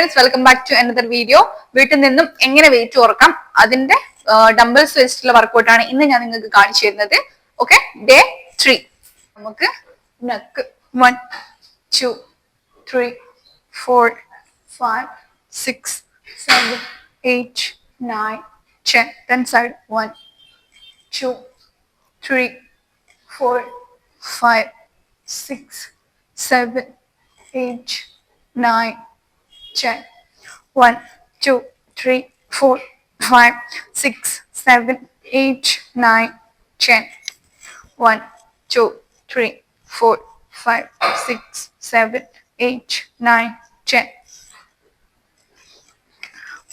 Welcome back to another video വീട്ടിൽ നിന്നും എങ്ങനെ വെയിറ്റ് കുറക്കാം? അതിന്റെ ഡംബിൾസ് വെച്ചിട്ടുള്ള വർക്കൗട്ടാണ് ഇന്ന് ഞാൻ നിങ്ങൾക്ക് കാണിച്ചു തരുന്നത്. ഓക്കെ ഡേ ത്രീ നമുക്ക് നക്ക് one two three four five six seven eight nine ten ten side one two three four five six seven eight nine, ten, one, two, three, four, five, six, seven, eight, nine, ten, one, two, three, four, five, six, seven, eight, nine, ten,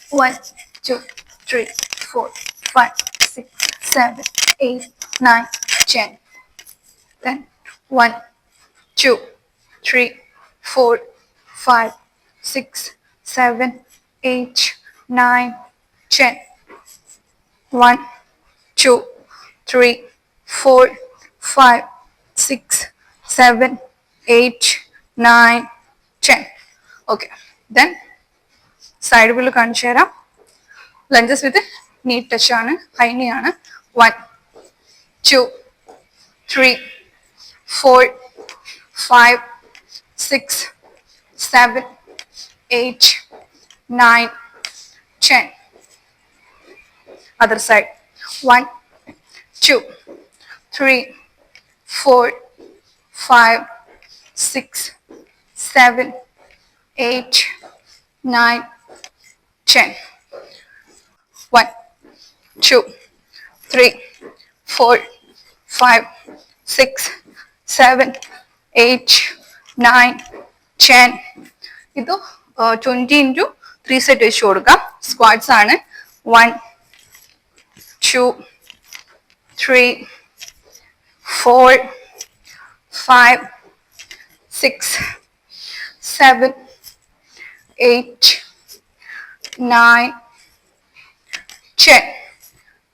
one, two, three, four, five, six, seven, eight, nine, ten, then one, two, three, four, five, six, seven, eight, nine, ten. One, two, three, four, five, six, seven, eight, nine, ten. Okay. Then side bill കാണിച്ചു തരാം lunges with knee touch ആണ് ഹൈനിയാണ് one two three four five six seven, eight, nine, ten. Other side. One, two, three, four, five, six, seven, eight, nine, ten. One, two, three, four, five, six, seven, eight, nine, ten. ಇದು twenty into three set വെച്ച് കൊടുക്കാം. Squats ആണ്. One two three four five six seven eight nine ten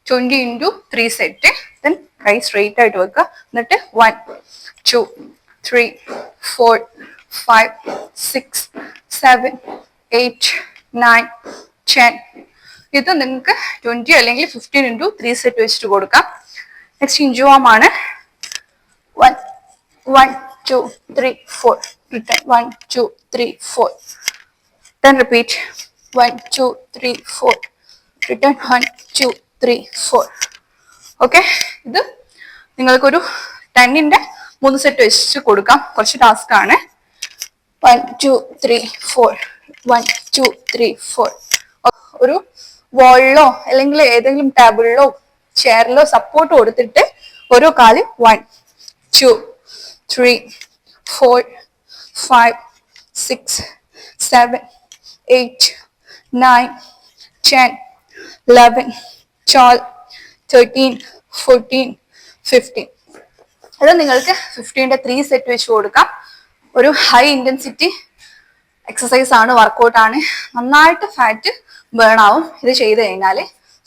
twenty into three set then കൈ straight ആയിട്ട് വെക്കുക. എന്നിട്ട് one two three four five six, seven, eight, nine, ten. ഇത് നിങ്ങൾക്ക് twenty അല്ലെങ്കിൽ ഫിഫ്റ്റീൻ ഇന്റു ത്രീ സെറ്റ് വെച്ചിട്ട് കൊടുക്കാം. Next ഇഞ്ചുവാം ആണ്. One one two three four return one two three four ten repeat one two three four return one two three four okay ഇത് നിങ്ങൾക്കൊരു ടെന്നിന്റെ മൂന്ന് സെറ്റ് വെച്ച് കൊടുക്കാം. കുറച്ച് ടാസ്ക് ആണ്. Three four one two three four ഒരു വോളിലോ അല്ലെങ്കിൽ ഏതെങ്കിലും ടേബിളിലോ ചെയറിലോ സപ്പോർട്ട് കൊടുത്തിട്ട് ഓരോ കാൽ one two three four five six seven eight nine ten eleven twelve thirteen fourteen fifteen അത് നിങ്ങൾക്ക് ഫിഫ്റ്റീന്റെ ത്രീ സെറ്റ് വെച്ച് കൊടുക്കാം. ഒരു ഹൈ ഇന്റൻസിറ്റി എക്സസൈസ് ആണ് വർക്കൗട്ട് ആണ്. നന്നായിട്ട് ഫാറ്റ് ബേൺ ആവും ഇത് ചെയ്ത് കഴിഞ്ഞാൽ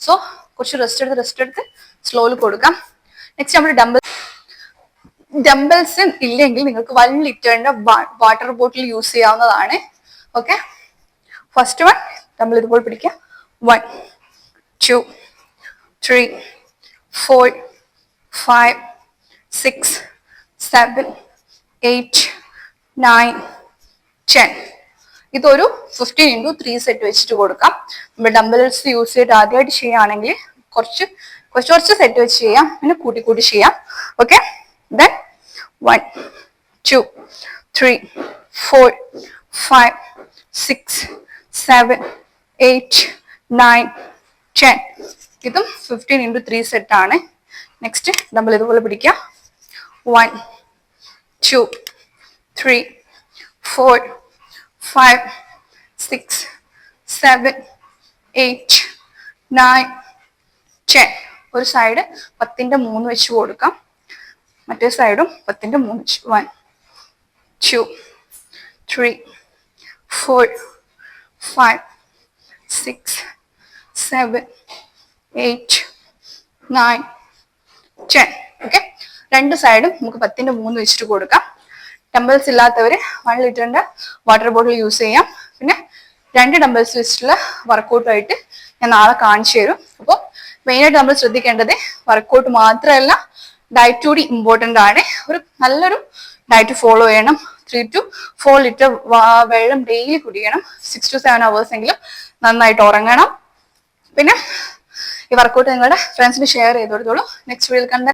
സോ കുറച്ച് റെസ്റ്റ് എടുത്ത് റെസ്റ്റ് എടുത്ത് സ്ലോയിൽ കൊടുക്കാം. നെക്സ്റ്റ് നമ്മൾ ഡംബൽ ഡംബൽസ് ഇല്ലെങ്കിൽ നിങ്ങൾക്ക് വൺ ലിറ്ററിന്റെ വാട്ടർ ബോട്ടിൽ യൂസ് ചെയ്യാവുന്നതാണ്. ഓക്കെ ഫസ്റ്റ് വൺ നമ്മൾ ഇതുപോലെ പിടിക്കുക. One two three four five six seven eight nine ten ഇതൊരു ഫിഫ്റ്റീൻ ഇന്റു ത്രീ സെറ്റ് വെച്ചിട്ട് കൊടുക്കാം. നമ്മൾ ഡംബൽസ് യൂസ് ചെയ്ത് ആദ്യമായിട്ട് ചെയ്യുകയാണെങ്കിൽ കുറച്ച് കുറച്ച് കുറച്ച് സെറ്റ് വെച്ച് ചെയ്യാം. പിന്നെ കൂട്ടി കൂട്ടി ചെയ്യാം. Okay then one two three four five six seven eight nine ten ഇതും ഫിഫ്റ്റീൻ ഇന്റു ത്രീ സെറ്റ് ആണ്. നെക്സ്റ്റ് നമ്മൾ ഇതുപോലെ പിടിക്കാം one two three four five six seven eight nine ten ഒരു സൈഡ് പത്തിന്റെ മൂന്ന് വെച്ച് കൊടുക്കാം. മറ്റേ സൈഡും പത്തിന്റെ മൂന്ന് വെച്ച്. One two three four five six seven eight nine ten okay രണ്ട് സൈഡും നമുക്ക് പത്തിന്റെ മൂന്ന് വെച്ചിട്ട് കൊടുക്കാം. ടെമ്പിൾസ് ഇല്ലാത്തവർ വൺ ലിറ്ററിന്റെ വാട്ടർ ബോട്ടിൽ യൂസ് ചെയ്യാം. പിന്നെ രണ്ട് ഡംബൽസ് വെച്ചിട്ടുള്ള വർക്കൗട്ടായിട്ട് ഞാൻ നാളെ കാണിച്ചു തരും. അപ്പോൾ മെയിനായിട്ട് നമ്മൾ ശ്രദ്ധിക്കേണ്ടത് വർക്കൗട്ട് മാത്രമല്ല ഡയറ്റ് കൂടി ഇമ്പോർട്ടന്റ് ആണ്. ഒരു നല്ലൊരു ഡയറ്റ് ഫോളോ ചെയ്യണം. ത്രീ ടു ഫോർ ലിറ്റർ വെള്ളം ഡെയിലി കുടിക്കണം. സിക്സ് ടു സെവൻ അവേഴ്സ് എങ്കിലും നന്നായിട്ട് ഉറങ്ങണം. പിന്നെ ഈ വർക്കൗട്ട് നിങ്ങളുടെ ഫ്രണ്ട്സിന് ഷെയർ ചെയ്ത് കൊടുത്തോളൂ. നെക്സ്റ്റ് വീഡിയോയിൽ കണ്ട